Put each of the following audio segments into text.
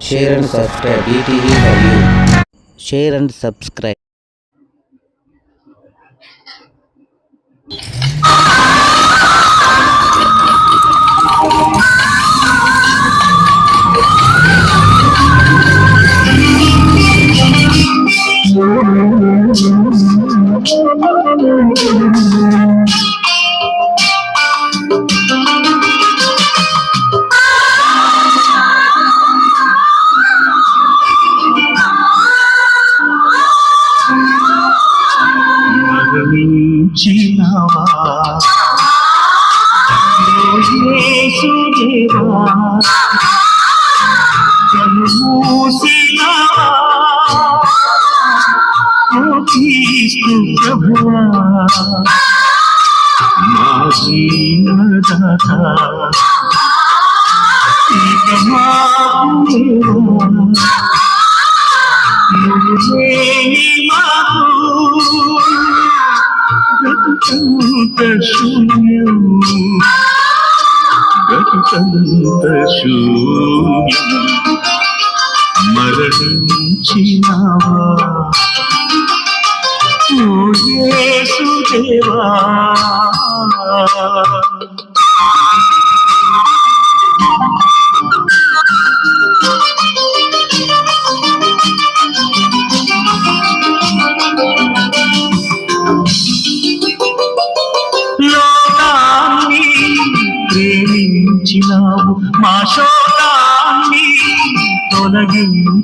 Share and subscribe DTV మరియు share Share and subscribe. you. యేసుదేవా ప్రభువా మా జీవదాత ఇక మాకు మాకు శూన్యం గతుకంత మరణించినావా ఓ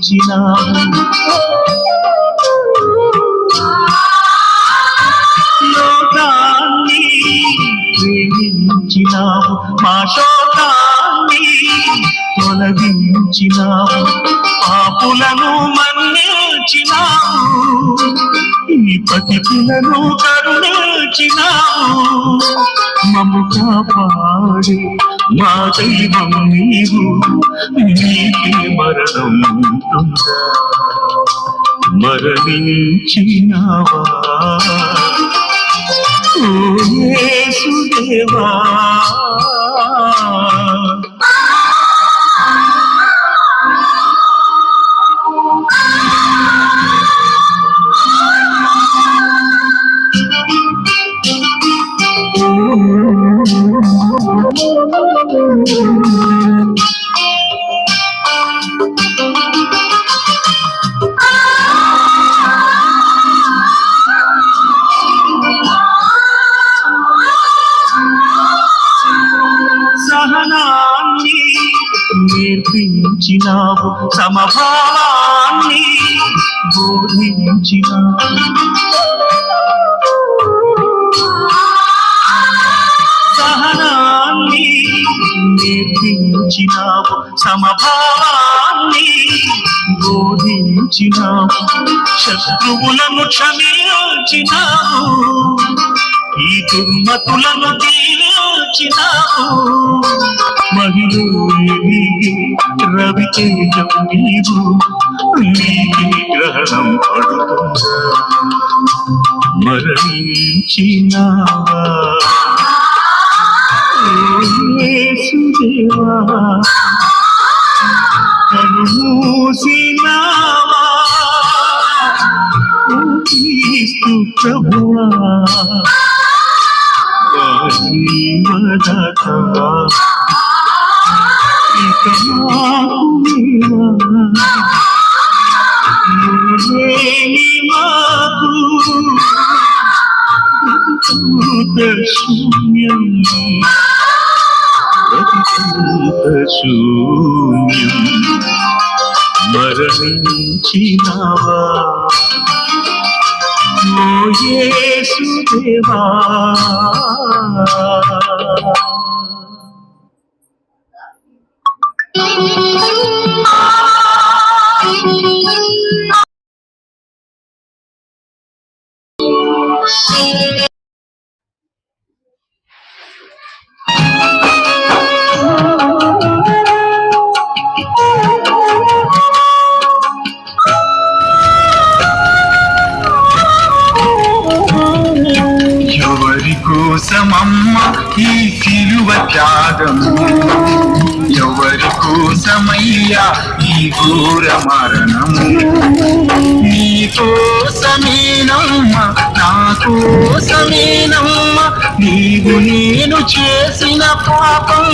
తొలగించినావు లోకాన్ని ప్రేమించినావు మా శోకాన్ని తొలగించినావు పాపులను మన్ని కరుణించినావు ఈ పతికులను కరుణించినావు. మము కాపాడి మా దైవం నీవు. నీకే మరణం ఉంటుందా మరణించినావా? ఓ యేసుదేవా. నేర్పించినావు సమభావాన్ని బోధించినావు. శత్రువులను క్షమించినావు ఈ దుర్మతులను తీర్చినావు. మహిళ రవి రవితేజం నీవు నీకే గ్రహణం పడుతుందా? మరణించినావా? ఓ యేసుదేవా ప్రభువా జీవదాత ఇక మాకు శూన్యం మరణించినావా? ఓ యేసుదేవా కోసమయ్యా ఈ ఘోర మరణము. నీ కోసమేనమ్మ నా కోసమేనమ్మ నీవు నేను చేసిన పాపం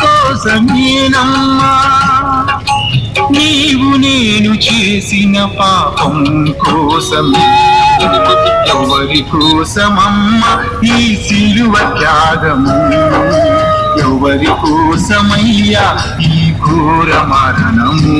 కోసమేనమ్మా. నీవు నేను చేసిన పాపం కోసమే. ఎవరి కోసమమ్మ ఈ సిలువ త్యాగము. ఎవరి కోసమయ్యా ఈ ఘోర మరణము.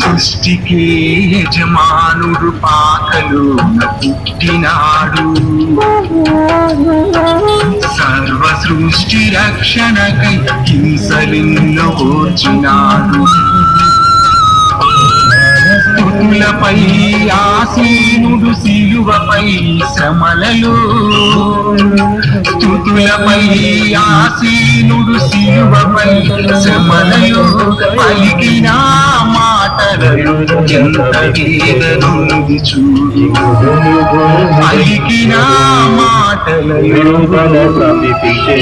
సృష్టికి యజమానుడు పా పాకలు పుట్టినాడు సర్వ సృష్టి రక్షణకై హింసలిన్ను ఓర్చినాడు స్థుతులపై ఆసీనుడు సిలువపై శ్రమలలో. స్థుతులపై ఆసీనుడు సిలువపై శ్రమలలో. పలికిన మాటలలో ఎంత వేదనుంది చూడు. పలికిన మాటలలో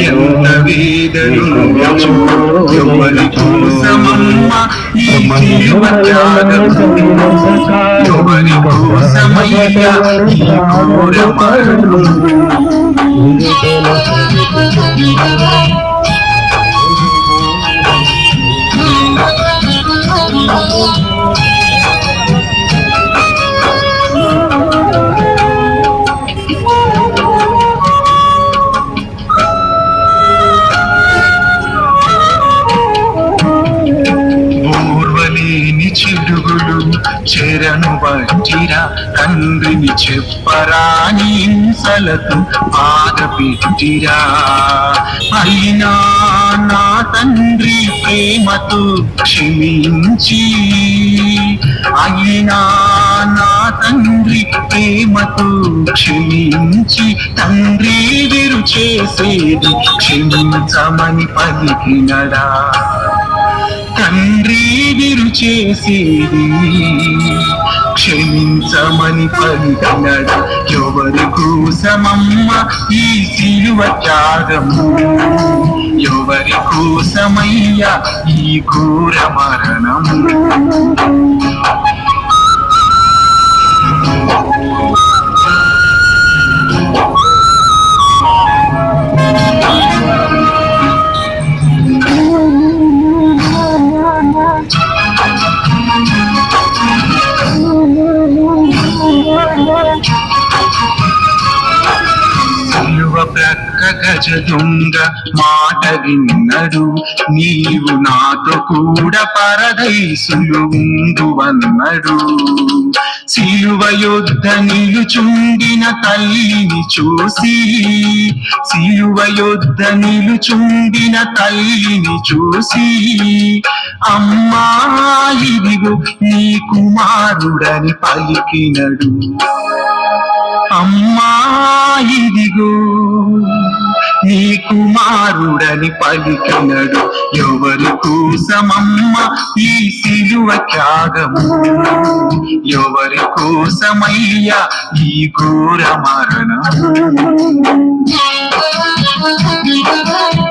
ఎంత వేదనుంది చూడు. ఎవరి కోసమమ్మ ఈ సిలువ త్యాగము ఎవరి కోసమయ్యా ఈ ఘోర చిడుగులు చెరను వంచిరా తండ్రిని చెప్పరాని హింసలకు బాధ పెట్టిరా అయినా నా తండ్రి ప్రేమతో క్షమించి. అయినా నా తండ్రి ప్రేమతో క్షమించి. తండ్రి విరు చేసేది క్షమించమని పలికినడా. తండ్రి మీరు చేసేది. క్షమించమని పలికినడు ఎవరి కోసమమ్మ ఈ సిలువ త్యాగము? ఎవరి కోసమయ్యా ఈ ఘోర మరణము? ప్రక్క గజ దొంగ మాట విన్నడు నీవు నాతో కూడా పరదైసులు ఉండువన్నడు శిలువ యుద్ధ నిలుచుండిన తల్లిని చూసి శిలువ యుద్ధ నిలుచుండిన తల్లిని చూసి అమ్మా ఇదిగో నీ కుమారుడని పలికినడు. అమ్మా ఇదిగో నీ కుమారుడని పలికినడు. ఎవరి కోసమమ్మ ఈ సిలువ త్యాగము? ఎవరి కోసమయ్యా ఈ ఘోర మరణము?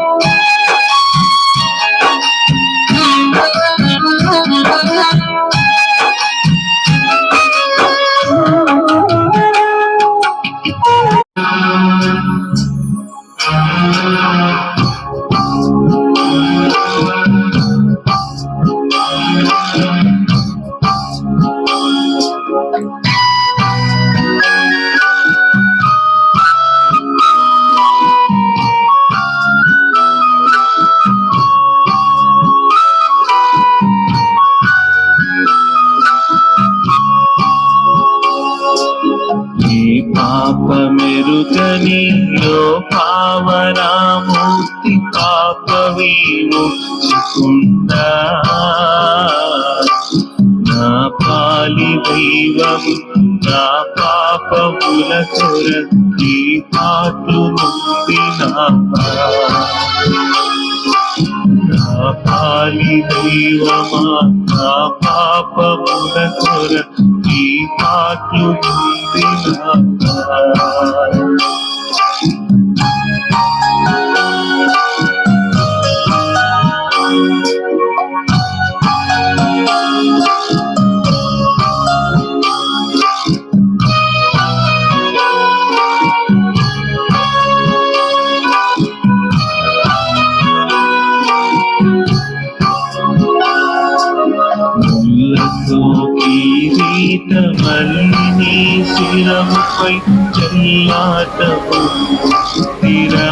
పాపమెరుగని యో పావనామూర్తి పాప విముక్తికుండా నా పాలి దైవం నా పాపముల కొర ఈ పాటు నొందినావా నా పాలి దైవమా నా పాపముల కొర ఈ పాటు పాట్లు నా నీ శిరముపై చెల్లాటము స్థిరా